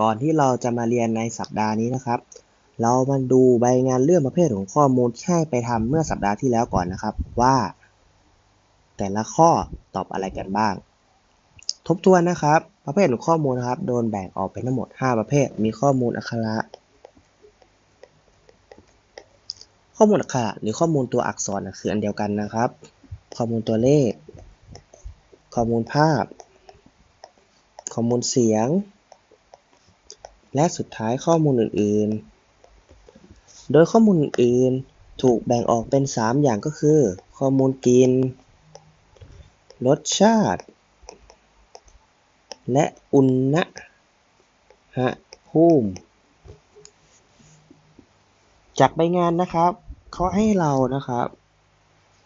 ก่อนที่เราจะมาเรียนในสัปดาห์นี้นะครับ เรามาดูใบงานเรื่องประเภทของข้อมูลที่ให้ไปทำเมื่อสัปดาห์ที่แล้วก่อนนะครับว่า แต่ละข้อตอบอะไรกันบ้าง ทบทวนนะครับ ประเภทของข้อมูลนะครับ โดนแบ่งออกเป็นทั้งหมด 5 ประเภท มีข้อมูลอักขระ ข้อมูลอักขระหรือข้อมูลตัวอักษรคืออันเดียวกันนะครับ ข้อมูลตัวเลข ข้อมูลภาพ ข้อมูลเสียง และสุดท้ายข้อมูลอื่นๆ โดยข้อมูลอื่นๆ ถูกแบ่งออกเป็น 3 อย่างก็คือ ข้อมูลกิน รสชาติ และอุณหภูมิจากใบงานนะครับเขาให้เรานะครับ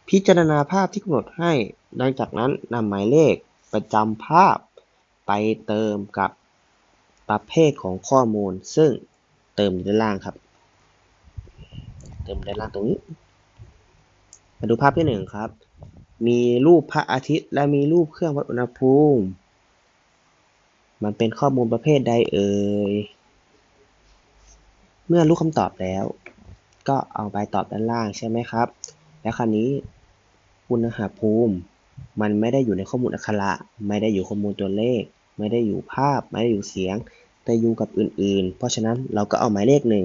พิจารณาภาพที่กำหนดให้ดังจากนั้นนำหมายเลขประจำภาพไปเติมกับ ประเภทของข้อมูล ซึ่งเติมด้านล่างครับ เติมด้านล่างตรงนี้ มาดูภาพที่หนึ่งครับ มีรูปพระอาทิตย์ และมีรูปเครื่องวัดอุณหภูมิ มันเป็นข้อมูลประเภทใดเอ่ย เมื่อรู้คำตอบแล้ว ก็เอาไปตอบด้านล่างใช่ไหมครับ แล้วคราวนี้อุณหภูมิ มันไม่ได้อยู่ในข้อมูลอักขระ ไม่ได้อยู่ข้อมูลตัวเลข ไม่ได้อยู่ภาพ ไม่ได้อยู่เสียง แต่อยู่กับอื่นๆ เพราะฉะนั้นเราก็เอาหมายเลขหนึ่ง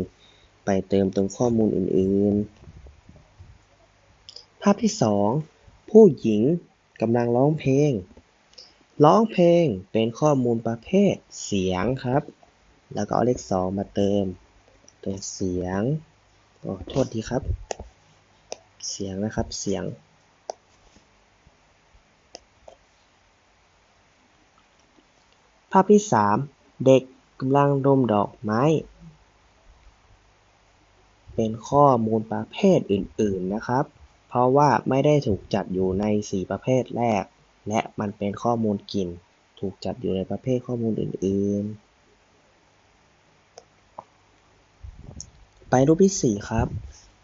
ไปเติมตรงข้อมูลอื่นๆ ภาพที่สองผู้หญิงกำลังร้องเพลง ร้องเพลงเป็นข้อมูลประเภทเสียงครับ แล้วก็เอาเลขสองมาเติมตรงเสียงโอ้โทษทีครับ เสียงนะครับ เสียง ภาพที่สามเด็กกำลังดมดอกไม้ เป็นข้อมูลประเภทอื่น ๆนะครับ เพราะว่าไม่ได้ถูกจัดอยู่ใน 4 ประเภทแรก และมันเป็นข้อมูลกลิ่น ถูกจัดอยู่ในประเภทข้อมูลอื่น ๆ ไปรูปที่ 4 ครับ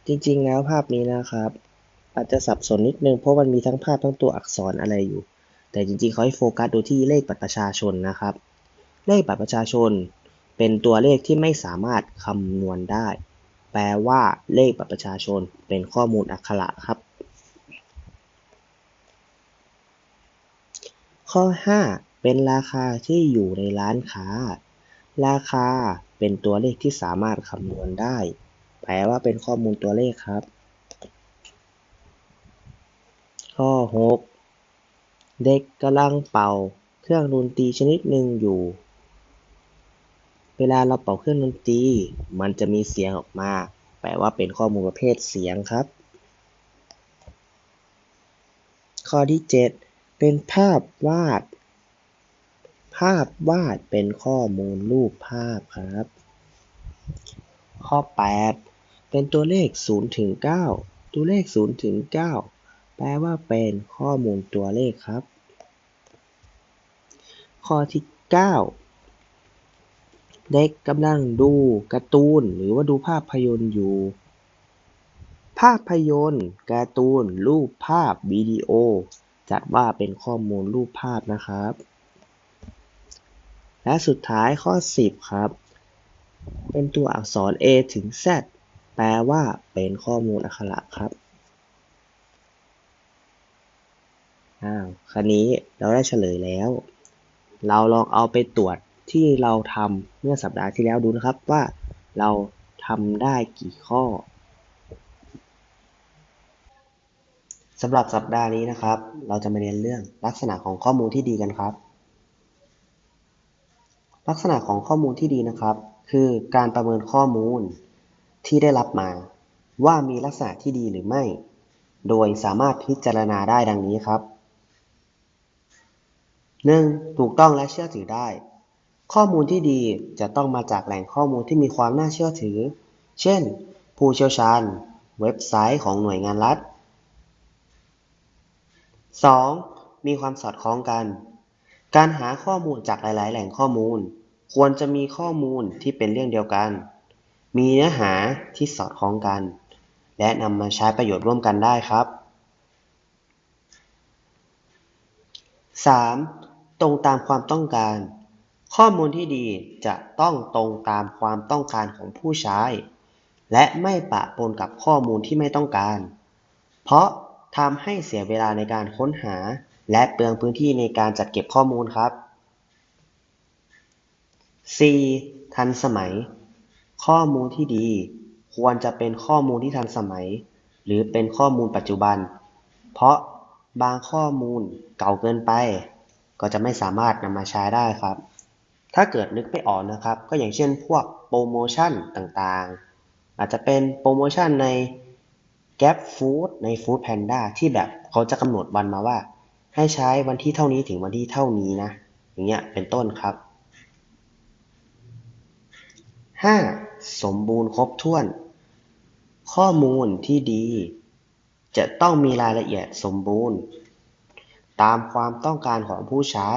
จริง ๆ แล้วภาพนี้นะครับ อาจจะสับสนนิดนึงเพราะมันมีทั้งภาพทั้งตัวอักษรอะไรอยู่ แต่จริงๆเขาให้โฟกัสดูที่เลขบัตรประชาชนนะครับ เลขบัตรประชาชน เป็นตัวเลขที่ไม่สามารถคำนวณได้ แปลว่าเลขบัตรประชาชน เป็นข้อมูลอักขระครับ ข้อ 5 เป็นราคาที่อยู่ในร้านค้า ราคาเป็นตัวเลขที่สามารถคำนวณได้ แปลว่าเป็นข้อมูลตัวเลขครับ ข้อ 6 เด็กกำลังเป่าเครื่องดนตรีชนิดหนึ่งอยู่ เวลาเราเป่าเครื่องดนตรีมันจะมีเสียงออกมา แปลว่าเป็นข้อมูลประเภทเสียงครับ ข้อที่ 7 เป็นภาพวาด ภาพวาดเป็นข้อมูลรูปภาพครับ ข้อ 8 เป็นตัวเลข0ถึง9ตัวเลข0ถึง9 แปลว่าเป็นข้อมูลตัวเลขครับ ข้อที่ 9 เด็กกำลังดูการ์ตูนหรือว่าดูภาพยนตร์อยู่ ภาพยนตร์การ์ตูน รูปภาพวิดีโอ จัดว่าเป็นข้อมูลรูปภาพนะครับ และสุดท้ายข้อ 10 ครับ เป็นตัวอักษร A ถึง Z แปลว่าเป็นข้อมูลอักขระครับ อ้าวคราวนี้เราได้เฉลยแล้ว เราลองเอาไปตรวจที่เราทำเมื่อสัปดาห์ที่แล้วดูนะครับว่าเราทำได้กี่ข้อสำหรับสัปดาห์นี้นะครับ เราจะมาเรียนเรื่องลักษณะของข้อมูลที่ดีกันครับ ลักษณะของข้อมูลที่ดีนะครับ คือการประเมินข้อมูลที่ได้รับมา ว่ามีลักษณะที่ดีหรือไม่ โดยสามารถพิจารณาได้ดังนี้ครับ 1. ถูกต้องและเชื่อถือได้ ข้อมูลที่ดีจะต้องมาจากแหล่งข้อมูลที่มีความน่าเชื่อถือ เช่น ผู้เชี่ยวชาญ เว็บไซต์ของหน่วยงานรัฐ 2. มีความสอดคล้องกัน การหาข้อมูลจากหลาย ๆ แหล่งข้อมูล ควรจะมีข้อมูลที่เป็นเรื่องเดียวกัน มีเนื้อหาที่สอดคล้องกัน และนำมาใช้ประโยชน์ร่วมกันได้ครับ 3. ตรงตามความต้องการ ข้อมูลที่ดีจะต้องตรงตามความต้องการของผู้ใช้ และไม่ปะปนกับข้อมูลที่ไม่ต้องการ เพราะทำให้เสียเวลาในการค้นหา และเปลืองพื้นที่ในการจัดเก็บข้อมูลครับ C ทันสมัย ข้อมูลที่ดี ควรจะเป็นข้อมูลที่ทันสมัย หรือเป็นข้อมูลปัจจุบัน เพราะบางข้อมูลเก่าเกินไป ก็จะไม่สามารถนำมาใช้ได้ครับ ถ้าเกิดนึกไม่ออกนะครับ ก็อย่างเช่นพวกโปรโมชั่นต่างๆ อาจจะเป็นโปรโมชั่นใน Gap Food ใน Food Panda ที่แบบเขาจะกำหนดวันมาว่า ให้ใช้วันที่เท่านี้ถึงวันที่เท่านี้นะ อย่างเงี้ยเป็นต้นครับ 5. สมบูรณ์ครบถ้วน ข้อมูลที่ดี จะต้องมีรายละเอียดสมบูรณ์ ตามความต้องการของผู้ใช้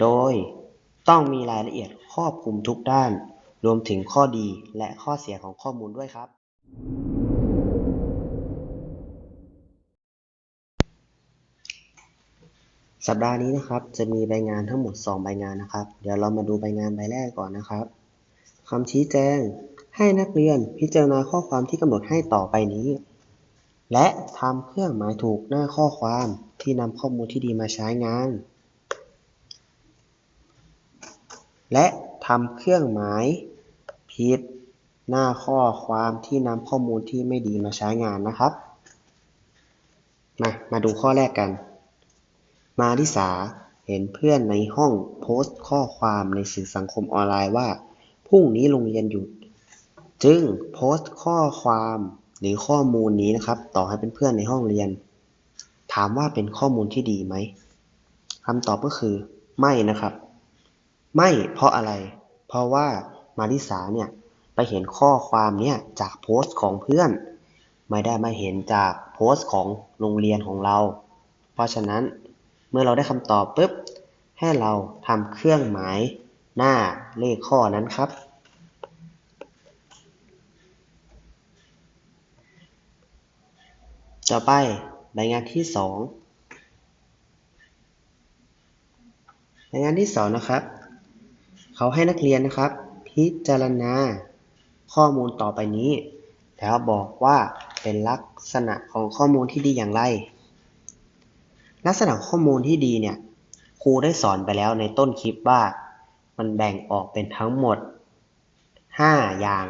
โดยต้องมีรายละเอียดครอบคลุมทุกด้าน รวมถึงข้อดีและข้อเสียของข้อมูลด้วยครับ สัปดาห์นี้นะครับ จะมีใบงานทั้งหมด 2 ใบงานนะครับ เดี๋ยวเรามาดูใบงานใบแรกก่อนนะครับคำชี้แจงให้นักเรียนพิจารณาข้อความที่กำหนดให้ต่อไปนี้ และทำเครื่องหมายถูกหน้าข้อความที่นำข้อมูลที่ดีมาใช้งาน และทำเครื่องหมายผิดหน้าข้อความที่นำข้อมูลที่ไม่ดีมาใช้งานนะครับ มา มาดูข้อแรกกัน มาริสาเห็นเพื่อนในห้องโพสต์ข้อความในสื่อสังคมออนไลน์ว่าพรุ่งนี้โรงเรียนหยุด จึงโพสต์ข้อความ หรือข้อมูลนี้นะครับ ต่อให้เป็นเพื่อนในห้องเรียน ถามว่าเป็นข้อมูลที่ดีไหมคำตอบก็คือไม่นะครับ ไม่เพราะอะไร เพราะว่ามาริสาเนี่ยไปเห็นข้อความเนี่ยจากโพสต์ของเพื่อน ไม่ได้มาเห็นจากโพสต์ของโรงเรียนของเรา เพราะฉะนั้นเมื่อเราได้คำตอบปุ๊บให้เราทำเครื่องหมายหน้าเลขข้อนั้นครับ ต่อไปใบงานที่สองใบงานที่สองนะครับ เขาให้นักเรียนนะครับ พิจารณาข้อมูลต่อไปนี้ แล้วบอกว่าเป็นลักษณะของข้อมูลที่ดีอย่างไร ลักษณะข้อมูลที่ดีเนี่ยครูได้สอนไปแล้วในต้นคลิปว่า มันแบ่งออกเป็นทั้งหมด 5 อย่าง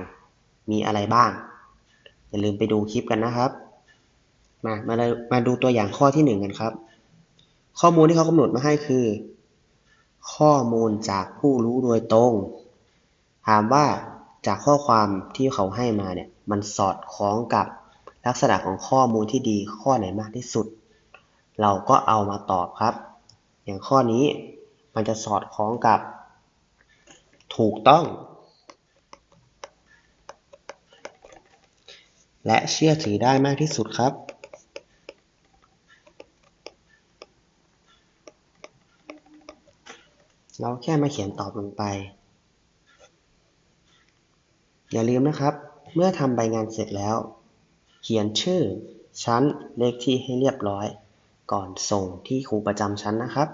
มีอะไรบ้าง อย่าลืมไปดูคลิปกันนะครับ มามามาดูตัวอย่างข้อที่1กันครับ ข้อมูลที่เขากำหนดมาให้คือ ข้อมูลจากผู้รู้โดยตรง ถามว่าจากข้อความที่เขาให้มาเนี่ย มันสอดคล้องกับลักษณะของข้อมูลที่ดีข้อไหนมากที่สุด เราก็เอามาตอบครับ อย่างข้อนี้มันจะสอดคล้องกับ ถูกต้อง และเชื่อถือได้มากที่สุดครับ เราแค่มาเขียนตอบลงไป อย่าลืมนะครับ เมื่อทำใบงานเสร็จแล้ว เขียนชื่อชั้นเลขที่ให้เรียบร้อย ก่อนส่งที่ครูประจำชั้นนะครับ